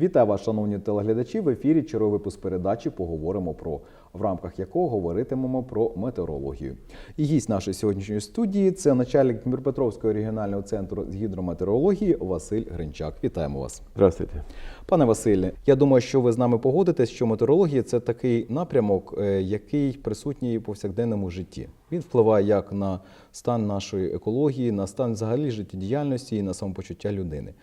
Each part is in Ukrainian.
Вітаю вас, шановні телеглядачі. В ефірі черговий випуск передачі поговоримо про в рамках якого говоритимемо про метеорологію. І гість нашої сьогоднішньої студії це начальник Дніпропетровського регіонального центру з гідрометеорології Василь Гринчак. Вітаємо вас. Здравствуйте. Пане Василе, я думаю, що ви з нами погодитесь, що метеорологія це такий напрямок, е, який присутній у повсякденному житті. Він впливає як на стан нашої екології, на стан взагалі життєдіяльності і на самопочуття людини.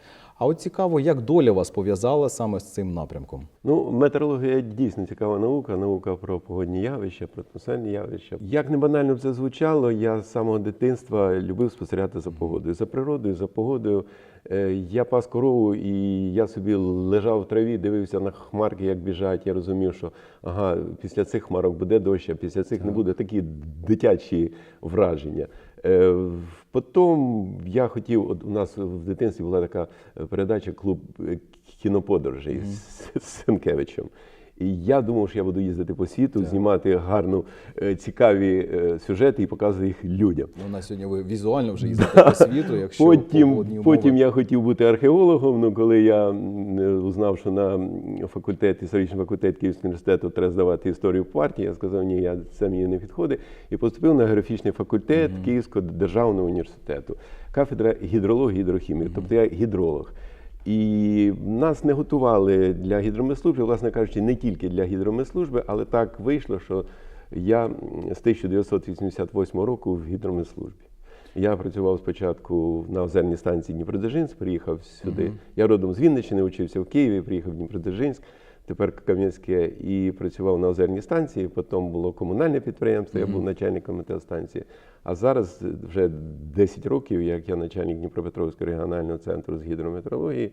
А от цікаво, як доля вас пов'язала саме з цим напрямком? Ну, метеорологія дійсно цікава наука, наука про погодні явища, про атмосферні явища. Як не банально б це звучало, я з самого дитинства любив спостерігати за погодою, за природою, за погодою. Е, Я пас корову, і я собі лежав в траві, дивився на хмарки, як біжать. Я розумів, що ага, після цих хмарок буде дощ, а після цих не буде такі дитячі враження. Е, Потім я хотів, от у нас в дитинстві була така передача клуб е, кіноподорожей з Сенкевичем. І я думав, що я буду їздити по світу, знімати гарно е, цікаві е, сюжети і показувати їх людям. Ну, на сьогодні ви візуально вже їздите по світу, якщо Потім, потім я хотів бути археологом. Ну коли я е, узнав, що на факультет, історичний факультет Київського університету треба здавати історію партії, я сказав, ні, я це мені не підходить. І поступив на географічний факультет Київського державного університету, кафедра гідрології і гідрохімії, тобто я гідролог. І нас не готували для гідромислужби, власне кажучи, не тільки для гідромислужби, але так вийшло, що я з 1988 року в гідромислужбі. Я працював спочатку на озерній станції Дніпродзержинськ, приїхав сюди. Я родом з Вінниччини, учився в Києві, приїхав в Дніпродзержинськ, тепер Кам'янське, і працював на озерній станції. Потім було комунальне підприємство, я був начальником метеостанції. А зараз вже 10 років, як я начальник Дніпропетровського регіонального центру з гідрометеорології.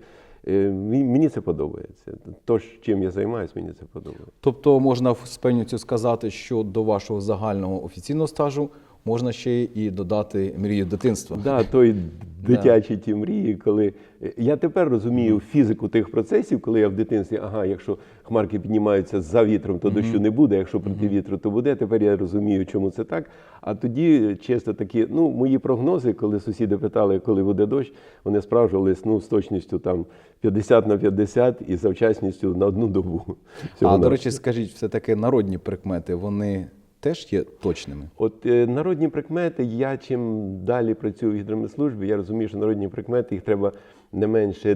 Е, Мені це подобається. То, чим я займаюся, мені це подобається. Тобто можна з певністю сказати, що до вашого загального офіційного стажу можна ще і додати мрію дитинства. Да, той дитячі ті мрії, коли я тепер розумію фізику тих процесів, коли я в дитинстві, ага, якщо хмарки піднімаються за вітром, то дощу не буде. Якщо проти вітру, то буде. Тепер я розумію, чому це так. А тоді чисто такі, ну, мої прогнози, коли сусіди питали, коли буде дощ, вони справжувались ну, з точністю там 50 на 50 і завчасністю на одну добу. А Всього до речі, скажіть, все таки народні прикмети, вони теж є точними. От е, народні прикмети, я чим далі працюю в гідромедслужбі, я розумію, що народні прикмети їх треба не менше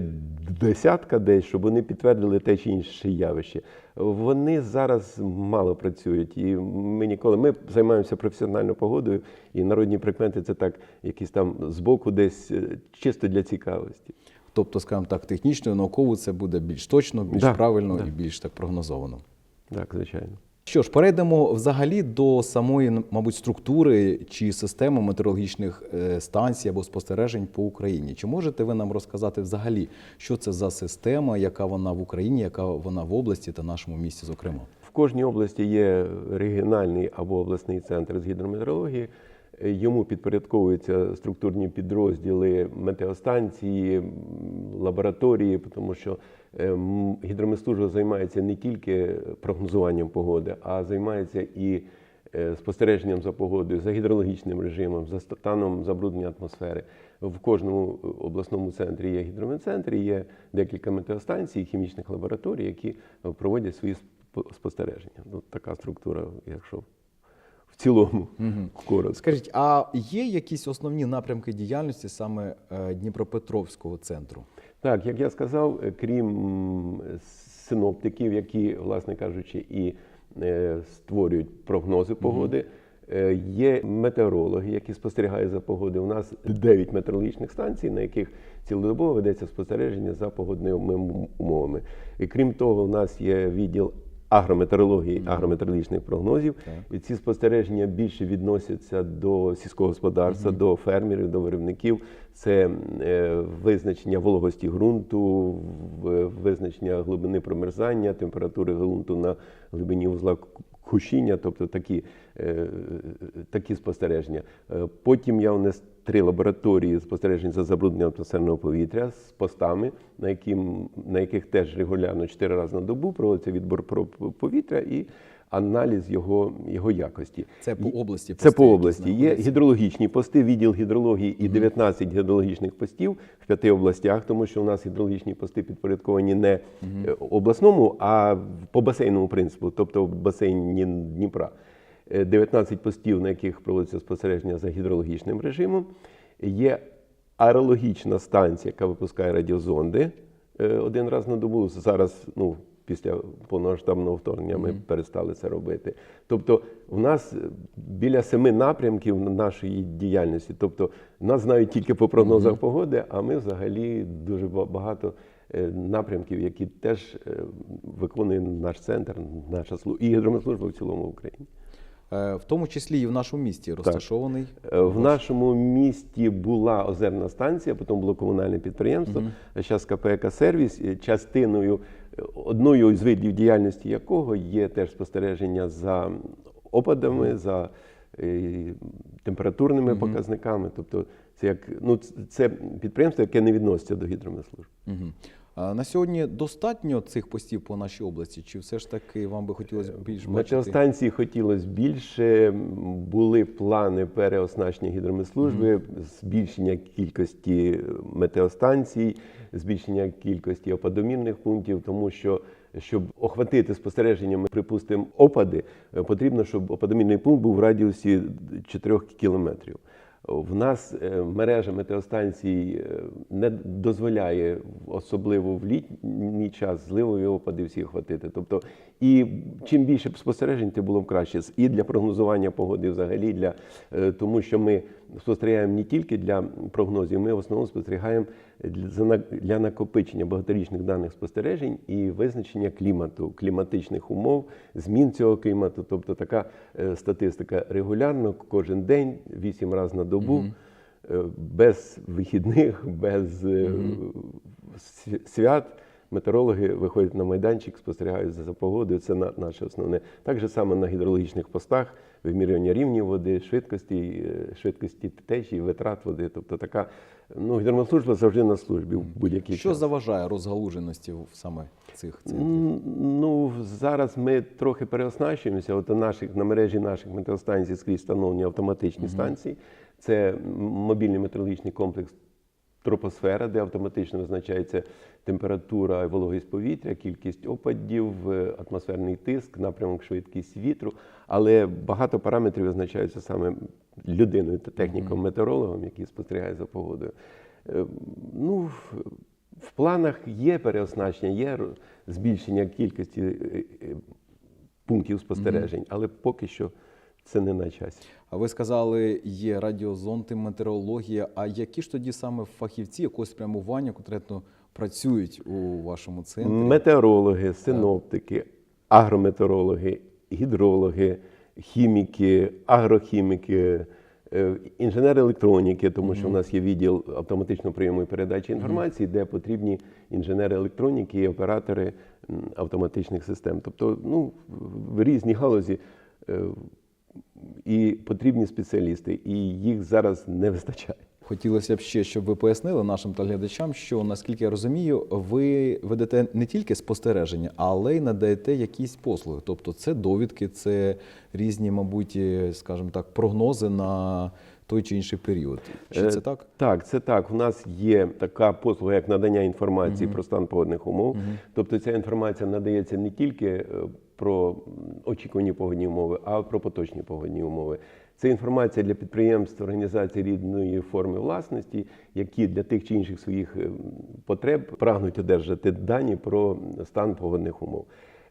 десятка десь, щоб вони підтвердили те чи інше явище. Вони зараз мало працюють, і ми ніколи ми займаємося професіональною погодою, і народні прикмети це так, якісь там збоку, десь е, чисто для цікавості. Тобто, скажімо так, технічно, науково це буде більш точно, більш Да, правильно да. і більш так прогнозовано. Так, звичайно. Що ж, перейдемо взагалі до самої, мабуть, структури чи системи метеорологічних е, станцій або спостережень по Україні. Чи можете ви нам розказати взагалі, що це за система, яка вона в Україні, яка вона в області та нашому місті, зокрема? В кожній області є регіональний або обласний центр з гідрометеорології. Йому підпорядковуються структурні підрозділи метеостанції, лабораторії, тому що е, займається не тільки прогнозуванням погоди, а займається і е, спостереженням за погодою, за гідрологічним режимом, за станом забруднення атмосфери. В кожному обласному центрі є гідрометцентр, є декілька метеостанцій, хімічних лабораторій, які е, проводять свої спо- спостереження. Ну, така структура, якщо в цілому коротко. Скажіть, а є якісь основні напрямки діяльності саме е, Дніпропетровського центру? Так, як я сказав, е, крім синоптиків, які, власне кажучи, і е, створюють прогнози погоди, е, є метеорологи, які спостерігають за погодою. У нас 9 метеорологічних станцій, на яких цілодобово ведеться спостереження за погодними умовами. І крім того, у нас є відділ агрометеорології, агрометеорологічних прогнозів. І ці спостереження більше відносяться до сільського господарства, до фермерів, до виробників. Це е, визначення вологості ґрунту, в- визначення глибини промерзання, температури ґрунту на глибині вузла кущіння, тобто такі, е, такі спостереження. Е, Потім я унес три лабораторії спостережень за забрудненням атмосферного повітря з постами, на, яким, на яких теж регулярно чотири рази на добу проводиться відбор про повітря. І аналіз його, його якості. Це по області. Це по області. Є гідрологічні пости, відділ гідрології і 19 гідрологічних постів в п'яти областях, тому що у нас гідрологічні пости підпорядковані не е, обласному, а по басейному принципу, тобто в басейні Дніпра. Е, 19 постів, на яких проводиться спостереження за гідрологічним режимом. Є аерологічна станція, яка випускає радіозонди е, один раз на добу. Зараз, ну, після повномасштабного вторгнення, ми перестали це робити. Тобто, в нас е, біля семи напрямків нашої діяльності. Тобто, нас знають тільки по прогнозах погоди, а ми взагалі дуже багато. е, Напрямків, які теж виконує наш центр, наша служба і гідрометслужба в цілому в Україні. Е, В тому числі і в нашому місті розташований. Е, В нашому місті була озерна станція, потім було комунальне підприємство, а зараз КП «Екосервіс», е, частиною одною з видів діяльності якого є теж спостереження за опадами, за температурними показниками. Тобто це як ну це підприємство, яке не відноситься до гідрометслужб. Мгм. А на сьогодні достатньо цих постів по нашій області, чи все ж таки вам би хотілося більш бачити? Метеостанції хотілося більше. Були плани переоснащення гідрометслужби, збільшення кількості метеостанцій, збільшення кількості опадомірних пунктів, тому що. Щоб охватити спостереженнями, припустимо, опади, е, потрібно, щоб опадомірний пункт був в радіусі 4 кілометрів. В нас е, мережа метеостанцій е, не дозволяє, особливо в літній час, зливові опади всі хватити. Тобто, і чим більше спостережень, тим було б краще. І для прогнозування погоди взагалі, для, е, тому що ми спостерігаємо не тільки для прогнозів, ми в основному спостерігаємо для, для накопичення багаторічних даних спостережень і визначення клімату, кліматичних умов, змін цього клімату. Тобто така е, статистика регулярно, кожен день, вісім разів на добу, е, без вихідних, без е, свя- свят. Метеорологи виходять на майданчик, спостерігають за за погодою. Це на- наше основне. Так же само на гідрологічних постах, вимірювання рівнів води, швидкості, е, швидкості течії, витрат води. Тобто така ну, гідрометслужба завжди на службі в будь-який Що час. заважає розгалуженості в саме цих центрів? Ну, зараз ми трохи переоснащуємося. От наших, на мережі наших метеостанцій скрізь встановлені автоматичні станції. Це мобільний метеорологічний комплекс тропосфера, де автоматично визначається температура і вологість повітря, кількість опадів, е, атмосферний тиск, напрямок швидкість вітру. Але багато параметрів визначаються саме людиною та техніком-метеорологом, який спостерігає за погодою. Е, Ну, в- планах є переоснащення, є збільшення кількості е, пунктів спостережень, але поки що це не на часі. А ви сказали, є радіозонти, метеорологія. А які ж тоді саме фахівці якогось спрямування конкретно працюють у вашому центрі? Метеорологи, синоптики, агрометеорологи, гідрологи, хіміки, агрохіміки, е, інженери електроніки, тому що у нас є відділ автоматичного прийому і передачі інформації, де потрібні інженери електроніки і оператори автоматичних систем. Тобто, ну, в різні галузі. І потрібні спеціалісти, і їх зараз не вистачає. Хотілося б ще, щоб ви пояснили нашим телеглядачам, що наскільки я розумію, ви ведете не тільки спостереження, але й надаєте якісь послуги. Тобто, це довідки, це різні, мабуть, е, скажімо так, прогнози на той чи інший період. Чи Е, це так? Так, це так. У нас є така послуга, як надання інформації про стан погодних умов. Тобто ця інформація надається не тільки е, про очікувані погодні умови, а про поточні погодні умови. Це інформація для підприємств, організацій рідної форми власності, які для тих чи інших своїх е, потреб прагнуть одержати дані про стан погодних умов.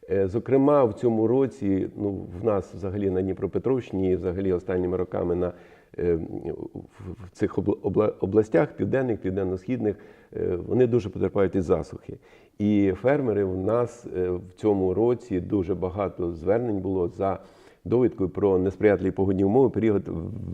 Е, Зокрема, в цьому році ну, в нас взагалі на Дніпропетровщині, взагалі останніми роками на е, в цих обла- обла- областях, південних, південно-східних, вони дуже потерпають від засухи. І фермери в нас е, в цьому році дуже багато звернень було за довідкою про несприятливі погодні умови період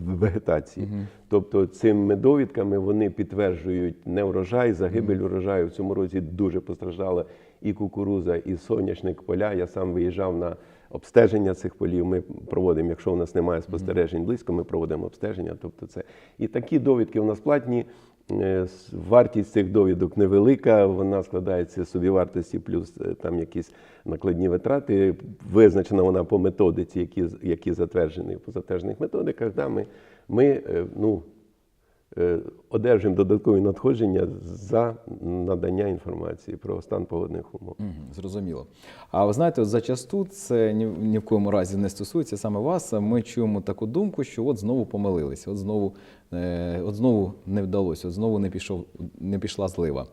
вегетації. Тобто цими довідками вони підтверджують неурожай, загибель урожаю. В цьому році дуже постраждала і кукуруза, і соняшник поля. Я сам виїжджав на обстеження цих полів. Ми проводимо, якщо у нас немає спостережень близько, ми проводимо обстеження. Тобто це і такі довідки у нас платні. Е, Вартість цих довідок невелика, вона складається з собівартості плюс е, там якісь накладні витрати. Визначена вона по методиці, які, які затверджені по затверджених методиках. Да, ми, ми е, ну, е, одержуємо додаткові надходження за надання інформації про стан погодних умов. Угу, Зрозуміло. А ви знаєте, от зачасту це ні, ні в коєму разі не стосується саме вас. Ми чуємо таку думку, що от знову помилилися, от знову, е, от знову не вдалося, от знову не, пішов, не пішла злива.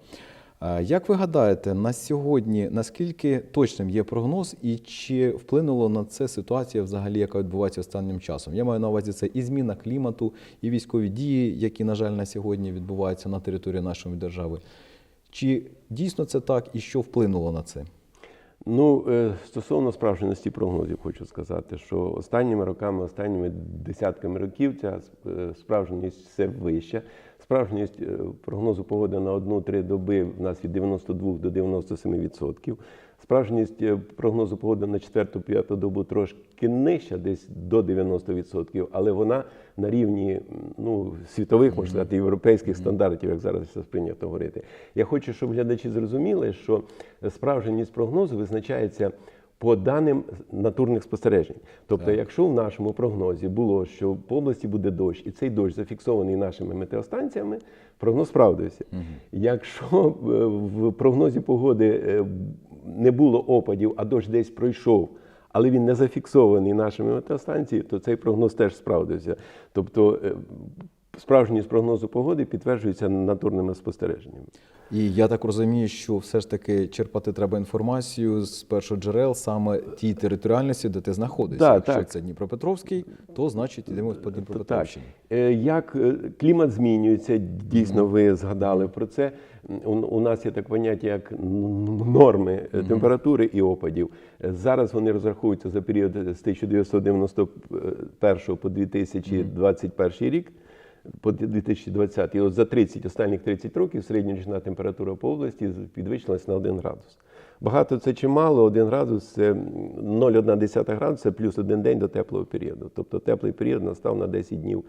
Е, Як ви гадаєте, на сьогодні наскільки точним є прогноз, і чи вплинуло на це ситуація, взагалі, яка відбувається останнім часом? Я маю на увазі це і зміна клімату, і військові дії, які, на жаль, на сьогодні відбуваються на території нашої держави. Чи дійсно це так, і що вплинуло на це? Ну, е, стосовно справжності прогнозів, хочу сказати, що останніми роками, останніми десятками років ця е, справжність все вища. Справжність е, прогнозу погоди на одну-три доби в нас від 92 до 97%. Справжність е, прогнозу погоди на четверту-п'яту добу трошки нижча, десь до 90%, але вона на рівні ну, світових, можна сказати, європейських стандартів, як зараз це сприйнято говорити. Я хочу, щоб глядачі зрозуміли, що справжність прогнозу визначається по даним натурних спостережень. Тобто, якщо в нашому прогнозі було, що по області буде дощ, і цей дощ зафіксований нашими метеостанціями, прогноз справдився. Якщо е, в прогнозі погоди е, не було опадів, а дощ десь пройшов, але він не зафіксований нашими метеостанціями, то цей прогноз теж справдився. Тобто е, справжність прогнозу погоди підтверджується натурними спостереженнями. І я так розумію, що все ж таки черпати треба інформацію з першоджерел саме тій територіальності, де ти знаходишся. Да, Якщо так. це Дніпропетровський, то значить йдемо по Так. Дніпропетровщині. Е, Як е, клімат змінюється, дійсно ви згадали про це. У, нас є так поняття, як норми е, температури і опадів. Зараз вони розраховуються за період з 1991 по 2021 рік. По 2020 і от за 30 останніх 30 років середньорічна температура по області підвищилась на 1 градус. Багато це чи мало, 1 градус це 0,1 градуса плюс один день до теплого періоду. Тобто теплий період настав на 10 днів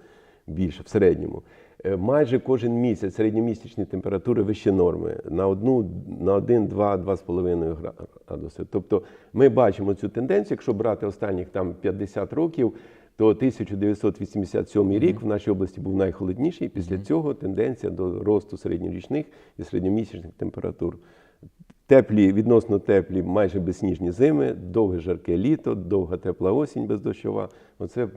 більше в середньому. Е, Майже кожен місяць середньомісячні температури вище норми на одну, на 1, 2, 2,5 градуси. Тобто ми бачимо цю тенденцію, якщо брати останніх там 50 років, то 1987 рік в нашій області був найхолодніший. Після цього тенденція до росту середньорічних і середньомісячних температур. Теплі, відносно теплі, майже безсніжні зими, довге жарке літо, довга тепла осінь бездощова. Оце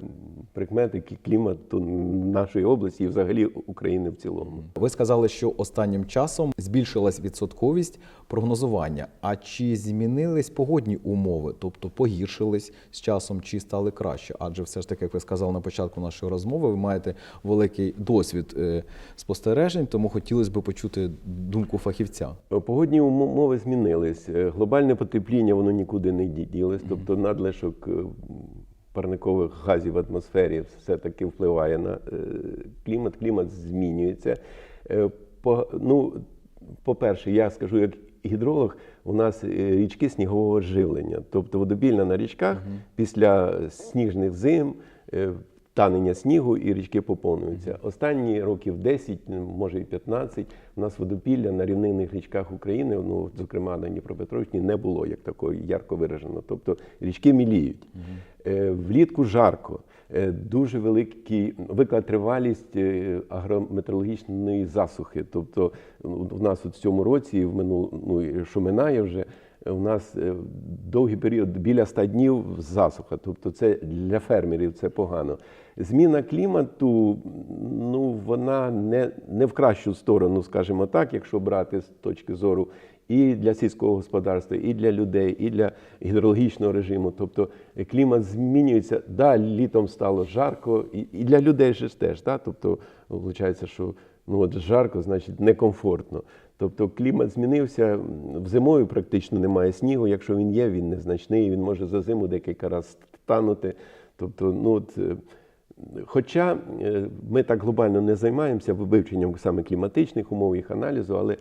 прикмети клімату нашої області і взагалі України в цілому. Ви сказали, що останнім часом збільшилась відсотковість прогнозування. А чи змінились погодні умови, тобто погіршились з часом, чи стали краще? Адже все ж таки, як ви сказали на початку нашої розмови, ви маєте великий досвід е, спостережень, тому хотілося б почути думку фахівця. Погодні умови змінились. Е, Глобальне потепління воно нікуди не ді- ділось, тобто надлишок е, парникових газів в атмосфері все-таки впливає на е, клімат. Клімат змінюється. По, ну, по-перше, я скажу як гідролог, у нас річки снігового живлення, тобто водобільна на річках після сніжних зим. Танення снігу і річки поповнюються. Останні років 10, ну, може і 15, у нас водопілля на рівнинних річках України, ну, зокрема на Дніпропетровщині, не було як такої ярко виражено. Тобто річки міліють. Е, Влітку жарко, е, дуже великий велика тривалість е, агрометеорологічної засухи. Тобто ну, у нас от в цьому році, в минул, ну, що минає вже, у нас е, довгий період біля 100 днів засуха. Тобто це для фермерів це погано. Зміна клімату, ну вона не, не в кращу сторону, скажімо так, якщо брати з точки зору і для сільського господарства, і для людей, і для гідрологічного режиму. Тобто е, клімат змінюється. Да, літом стало жарко, і, і для людей ж теж. Да? Тобто, виходить, що ну от жарко, значить некомфортно. Тобто клімат змінився. В зимою практично немає снігу. Якщо він є, він незначний, він може за зиму декілька разів танути. Тобто, ну от. е, Хоча е, ми так глобально не займаємося вивченням саме кліматичних умов, їх аналізу, але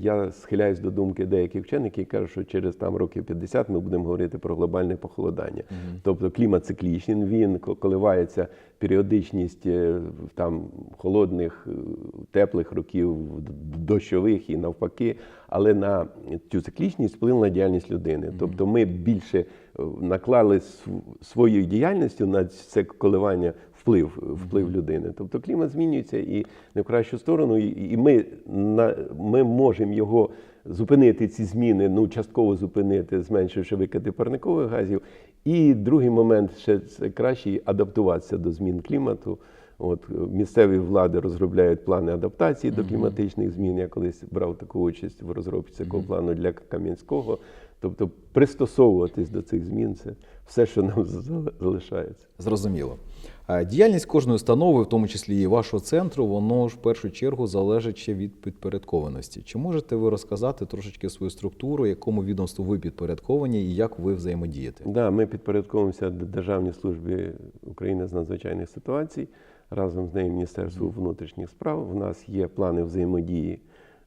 я схиляюсь до думки деяких вчених, які кажуть, що через там років 50 ми будемо говорити про глобальне похолодання. Тобто клімат циклічний, він коливається періодичність е, там холодних, е, теплих років, дощових і навпаки. Але на цю циклічність вплинула діяльність людини. Тобто ми більше е, наклали св- своєю діяльністю на це коливання вплив, вплив людини. Тобто клімат змінюється і не в кращу сторону, і, ми, на, ми можемо його зупинити, ці зміни, ну частково зупинити, зменшивши викиди парникових газів. І другий момент ще це краще адаптуватися до змін клімату. От місцеві влади розробляють плани адаптації до кліматичних змін. Я колись брав таку участь в розробці такого плану для Кам'янського. Тобто пристосовуватись до цих змін це все, що нам залишається. Зрозуміло. Діяльність кожної установи, в тому числі і вашого центру, воно ж в першу чергу залежить ще від підпорядкованості. Чи можете ви розказати трошечки свою структуру, якому відомству ви підпорядковані і як ви взаємодієте? Да, ми підпорядковуємося Державній службі України з надзвичайних ситуацій. Разом з нею Міністерству внутрішніх справ. У нас є плани взаємодії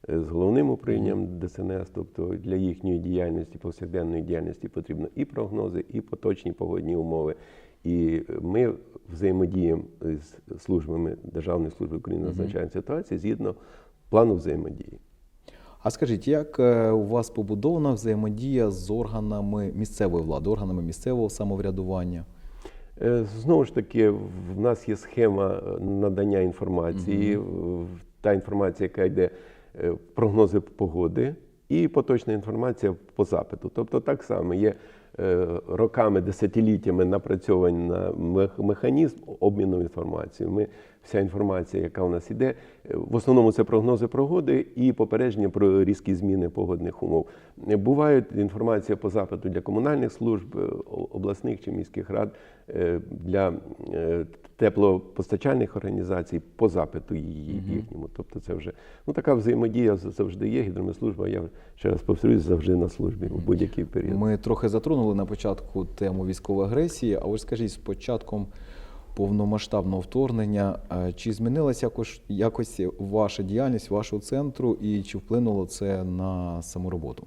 е, з головним управлінням ДСНС, тобто для їхньої діяльності, повсякденної діяльності потрібно і прогнози, і поточні погодні умови. І ми взаємодіємо з службами Державної служби України з надзвичайних ситуацій згідно плану взаємодії. А скажіть, як е, у вас побудована взаємодія з органами місцевої влади, органами місцевого самоврядування? Е, Знову ж таки, в нас є схема е, надання інформації, в- та інформація, яка йде прогнози погоди, і поточна інформація по запиту. Тобто, так само є роками, десятиліттями напрацьований мех- механізм обміну інформацією. Ми вся інформація, яка у нас іде, е, в основному це прогнози погоди і попередження про різкі зміни погодних умов. Е, Бувають інформація по запиту для комунальних служб, е, обласних чи міських рад, для теплопостачальних організацій по запиту її- їхньому. Тобто це вже ну, така взаємодія завжди є. Гідромислужба, я ще раз повторюсь, завжди на службі у будь-який період. Ми трохи затронули на початку тему військової агресії. А ось скажіть, з початком повномасштабного вторгнення, е, чи змінилася якось, якось ваша діяльність вашого центру, і чи вплинуло це на саму роботу?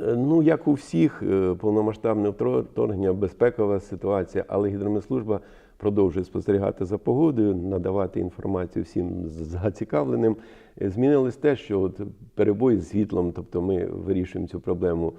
Е, Ну, як у всіх, е, повномасштабне вторгнення, безпекова ситуація, але гідромедслужба продовжує спостерігати за погодою, надавати інформацію всім зацікавленим. Змінилось те, що от перебої з світлом, тобто ми вирішуємо цю проблему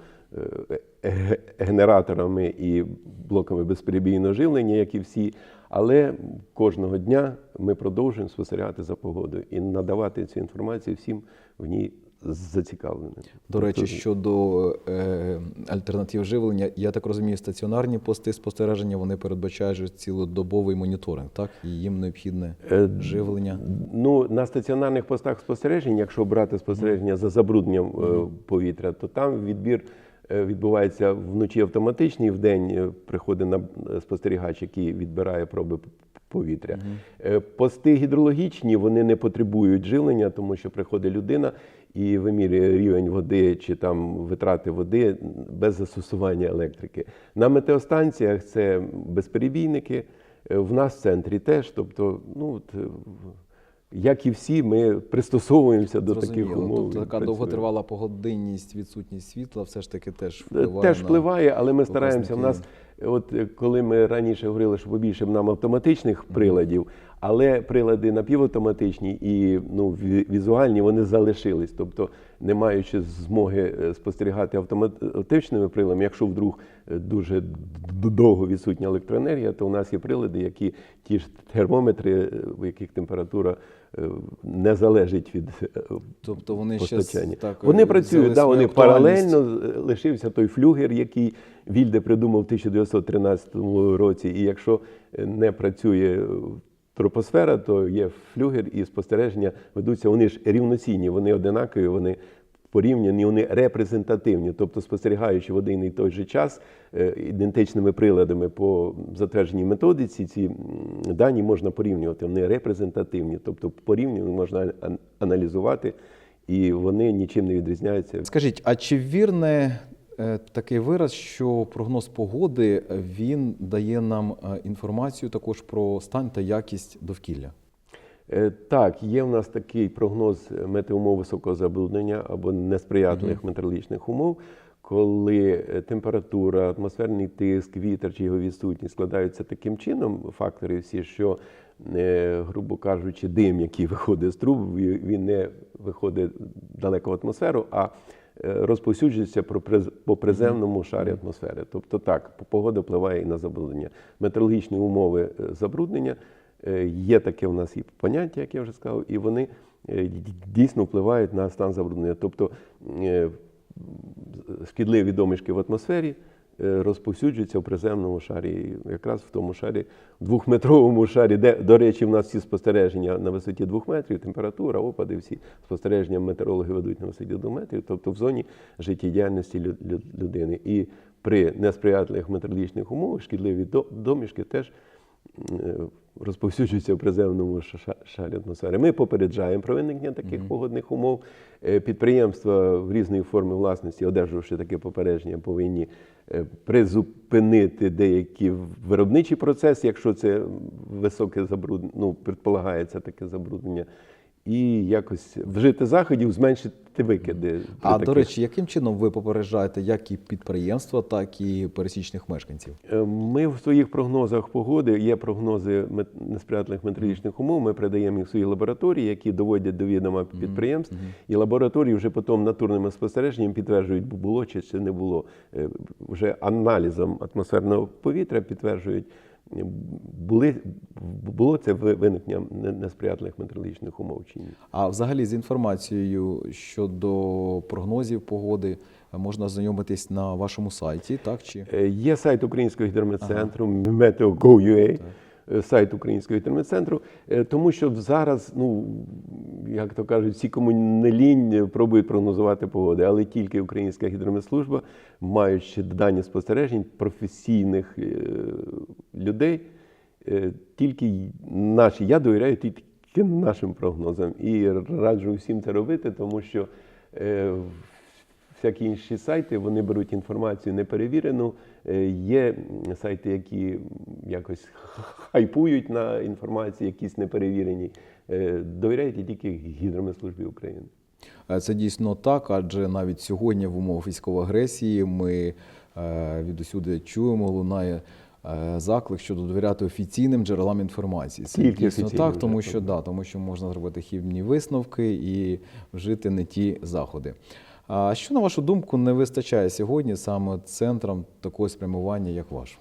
генераторами і блоками безперебійного живлення, як і всі. Але кожного дня ми продовжуємо спостерігати за погодою і надавати цю інформацію всім в ній зацікавленим. До речі, Тобто, щодо е, альтернатив живлення, я так розумію, стаціонарні пости спостереження вони передбачають цілодобовий моніторинг, так? І їм необхідне Е, живлення. Ну, на стаціонарних постах спостережень, якщо брати спостереження за забрудненням е, повітря, то там відбір відбувається вночі автоматичний, вдень е, приходить на е, спостерігач, який відбирає проби повітря. Е, Пости гідрологічні вони не потребують живлення, тому що приходить людина і вимірює рівень води чи там витрати води без застосування електрики. На метеостанціях це безперебійники. Е, В нас в центрі теж, тобто, ну от, е, як і всі, ми пристосовуємося до таких умов. Тобто така довготривала погодинність, відсутність світла все ж таки теж Е, впливає. Теж впливає, але ми стараємося. У нас, от е, коли ми раніше говорили, що побільше б нам автоматичних приладів, але прилади напівавтоматичні і ну, візуальні вони залишились. Тобто, не маючи змоги е, спостерігати автоматичними приладами, якщо вдруг дуже довго відсутня електроенергія, то у нас є прилади, які ті ж термометри, в яких температура не залежить від е, Тобто вони ще так, вони е, працюють, да, вони паралельно е, лишився той флюгер, який Вільде придумав в 1913 році. І якщо е, не працює тропосфера, то є флюгер і спостереження ведуться. Вони ж рівноцінні, вони одинакові, вони порівняні, вони репрезентативні. Тобто, спостерігаючи в один і той же час е, ідентичними приладами по затвердженій методиці, ці дані можна порівнювати. Вони репрезентативні, тобто порівнювати можна аналізувати, і вони нічим не відрізняються. Скажіть, а чи вірне е, такий вираз, що прогноз погоди він дає нам е, інформацію також про стан та якість довкілля? Е, Так, є в нас такий прогноз метеоумов високого забруднення або несприятливих метеорологічних умов, коли е, температура, атмосферний тиск, вітер чи його відсутність складаються таким чином, фактори всі, що, е, грубо кажучи, дим, який виходить з труб, він не виходить далеко в атмосферу, а розповсюджується по приземному шарі атмосфери. Тобто так, погода впливає і на забруднення. Метеорологічні умови забруднення є таке у нас і поняття, як я вже сказав, і вони е, дійсно впливають на стан забруднення. Тобто е, шкідливі домішки в атмосфері е, розповсюджуються в приземному шарі, якраз в тому шарі, в двохметровому шарі, де, до речі, в нас всі спостереження на висоті двох метрів, температура, опади, всі спостереження метеорологи ведуть на висоті двох метрів, тобто в зоні життєдіяльності лю- лю- людини. І при несприятливих метеорологічних умовах шкідливі домішки теж е, розповсюджуються в приземному ша- ша- атмосфери. Ми попереджаємо про виникнення таких погодних умов. Е, Підприємства в різної форми власності, одержавши таке попередження, повинні е, призупинити деякі виробничі процеси, якщо це високе забруднення, ну, предполагається таке забруднення, і якось вжити заходів, зменшити викиди. А до речі, яким чином ви попереджаєте як і підприємства, так і пересічних мешканців? Е, Ми в своїх прогнозах погоди є прогнози несприятливих метеорологічних умов. Ми передаємо їх в свої лабораторії, які доводять до відома підприємств. І лабораторії вже потім натурними спостереженням підтверджують, було чи чи не було. Е, Вже аналізом атмосферного повітря підтверджують. Були, було це ви- виникнення не- несприятливих метеорологічних умов чи ні. А взагалі з інформацією щодо прогнозів погоди е, можна ознайомитись на вашому сайті, так чи? Е, Є сайт Українського гідрометцентру Meteo.gov.ua, е, сайт Українського гідрометцентру, е, тому що зараз, ну як то кажуть, всі кому не лінь е, пробують прогнозувати погоди, але тільки Українська гідрометслужба, маючи дані спостережень професійних е, людей, е, тільки наші, я довіряю тільки нашим прогнозам і раджу всім це робити, тому що е, всякі інші сайти вони беруть інформацію неперевірену. Е, Є сайти, які якось хайпують на інформації, якісь неперевірені. Е, Довіряйте тільки гідрометслужбі України. Е, Це дійсно так, адже навіть сьогодні в умовах військової агресії ми відусюди чуємо, лунає заклик щодо довіряти офіційним джерелам інформації. Це Тільки дійсно так, тому що да, тому що можна зробити хібні висновки і вжити не ті заходи. А що на вашу думку не вистачає сьогодні саме центрам такого спрямування, як ваш?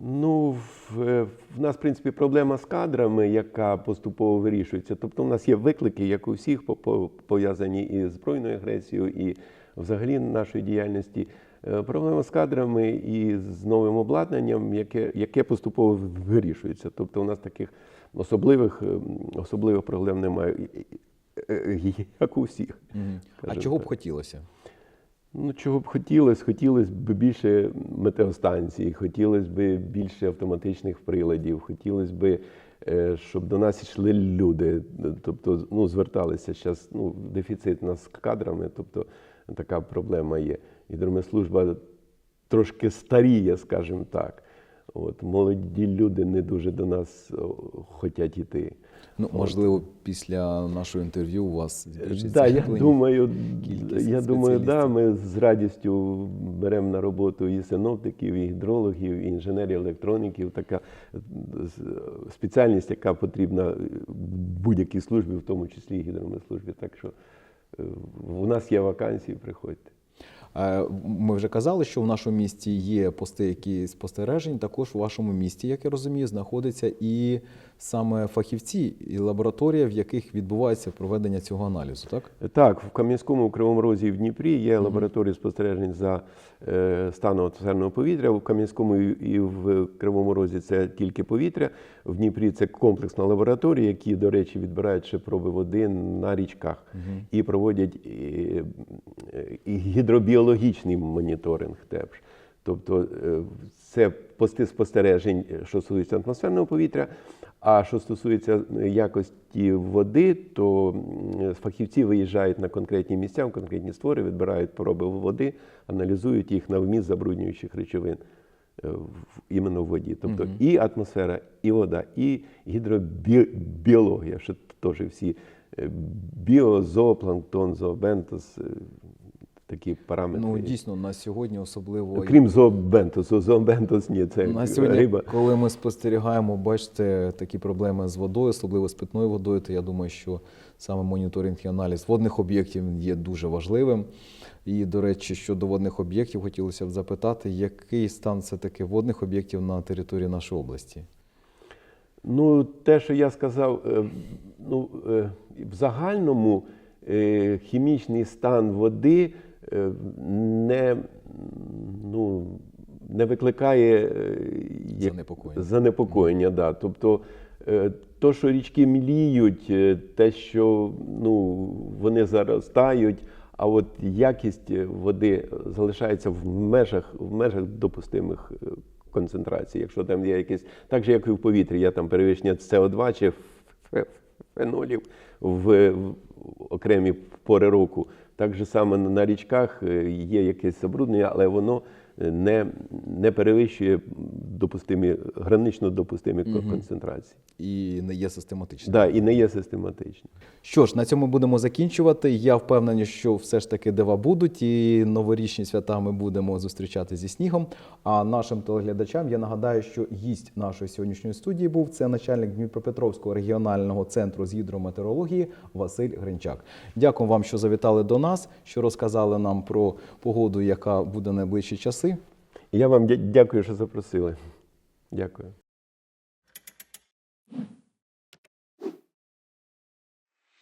Ну, в, е, в нас, в принципі, проблема з кадрами, яка поступово вирішується. Тобто, у нас є виклики, як у всіх, по- по- пов'язані із збройною агресією, і взагалі нашої діяльності. Е, Проблема з кадрами і з новим обладнанням, яке, яке поступово вирішується. Тобто, у нас таких особливих, е, особливих проблем немає, І- і- як у всіх. А чого б хотілося? Ну, чого б хотілося? Хотілося б більше метеостанцій, хотілося б більше автоматичних приладів, хотілося б, е, щоб до нас йшли люди. Тобто, ну, зверталися зараз, ну, дефіцит у нас з кадрами, тобто така проблема є. Гідрометслужба трошки старіє, скажімо так. От, молоді люди не дуже до нас хочуть йти. Ну, можливо, після нашого інтерв'ю у вас Да, я думаю, я думаю, да, ми з радістю беремо на роботу і синоптиків, і гідрологів, і інженерів, електроніків. Така спеціальність, яка потрібна будь-якій службі, в тому числі і гідрометслужбі. Так що е, у нас є вакансії, приходьте. Е, Ми вже казали, що в нашому місті є пости, які спостережень. Також у вашому місті, як я розумію, знаходиться і саме фахівці і лабораторія, в яких відбувається проведення цього аналізу. Так Так, в Кам'янському, в Кривому Розі і в Дніпрі є лабораторії спостережень за е, станом атмосферного повітря. В Кам'янському і в Кривому Розі це тільки повітря. В Дніпрі це комплексна лабораторія, які, до речі, відбирають ще проби води на річках і проводять і, і гідробіологічний моніторинг теж. Тобто е, це пости спостережень, що стосується атмосферного повітря. А що стосується якості води, то фахівці виїжджають на конкретні місця, в конкретні створи, відбирають проби води, аналізують їх на вміст забруднюючих речовин е, в- іменно в воді. Тобто і атмосфера, і вода, і гідробіологія, що теж всі е, біо, зоопланктон, зообентос, е, такі параметри. Ну дійсно на сьогодні особливо Крім зообентосу. Зообентос ні, це на сьогодні, риба. коли ми спостерігаємо, бачите, такі проблеми з водою, особливо з питною водою, то я думаю, що саме моніторинг і аналіз водних об'єктів є дуже важливим. І, до речі, щодо водних об'єктів, хотілося б запитати, який стан все таки водних об'єктів на території нашої області? Ну, те, що я сказав, е, ну, е, в загальному е, хімічний стан води не, ну, не викликає е, як- Занепокоєння. занепокоєння. Да. Тобто, е, то, що річки мліють, е, те, що ну, вони заростають, а от якість е, води залишається в межах, в межах допустимих е, концентрацій. Якщо там є якесь, так же, як і в повітрі, є там перевищення СО2 чи фе- фенолів в окремі пори року. Так же саме на річках е, є якесь забруднення, але воно не, не перевищує допустимі, гранично допустимі кон- концентрації. І не є систематичним. Да, і не є систематично. Що ж, на цьому будемо закінчувати. Я впевнений, що все ж таки дива будуть, і новорічні свята ми будемо зустрічати зі снігом. А нашим телеглядачам я нагадаю, що гість нашої сьогоднішньої студії був це начальник Дніпропетровського регіонального центру з гідрометеорології Василь Гринчак. Дякую вам, що завітали до нас, що розказали нам про погоду, яка буде найближчі часи. Я вам дякую, що запросили. Дякую.